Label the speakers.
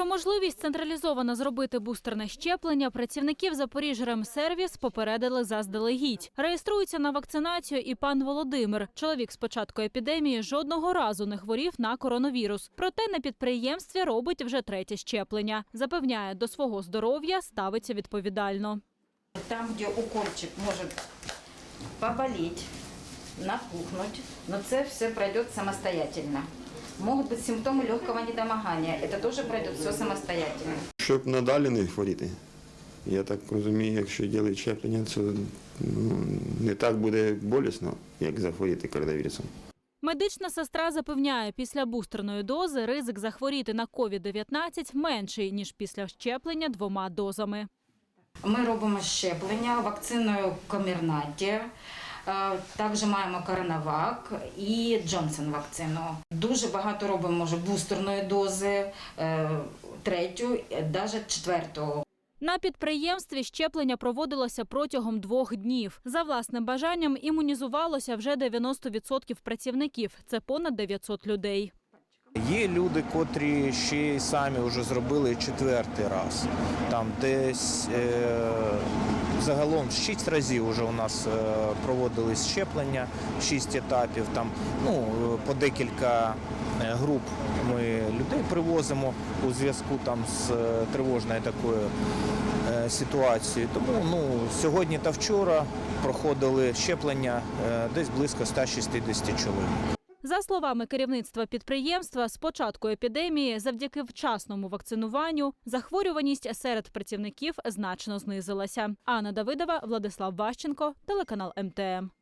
Speaker 1: Про можливість централізовано зробити бустерне щеплення працівників Запоріжремсервіс попередили заздалегідь. Реєструється на вакцинацію і пан Володимир. Чоловік з початку епідемії жодного разу не хворів на коронавірус. Проте на підприємстві робить вже третє щеплення. Запевняє, до свого здоров'я ставиться відповідально.
Speaker 2: Там, где укольчик может поболеть, напухнуть, но це все пройдет самостоятельно. Могут быть симптомы легкого недомогания. Это тоже пройдет все самостоятельно.
Speaker 3: Щоб надалі не хворіти. Я так розумію, якщо ділять щеплення, це ну, не так буде болісно, як захворіти коронавірусом.
Speaker 1: Медична сестра запевняє, після бустерної дози ризик захворіти на COVID-19 менший ніж після щеплення двома дозами.
Speaker 2: Ми робимо щеплення вакциною Комірнаті. е, Також маємо коронавак і Джонсон вакцину. Дуже багато робимо вже бустерної дози, е, третю, навіть четверту.
Speaker 1: На підприємстві щеплення проводилося протягом двох днів. За власним бажанням імунізувалося вже 90% працівників. Це понад 900 людей.
Speaker 4: Є люди, котрі ще й самі вже зробили четвертий раз. Там десь е, загалом шість разів вже у нас е, проводились щеплення, шість етапів. Там ну е, по декілька е, груп ми людей привозимо у зв'язку там з тривожною такою ситуацією. Тому ну сьогодні та вчора проходили щеплення десь близько 160 чоловік.
Speaker 1: За словами керівництва підприємства, з початку епідемії, завдяки вчасному вакцинуванню, захворюваність серед працівників значно знизилася. Анна Давидова, Владислав Ващенко, телеканал МТМ.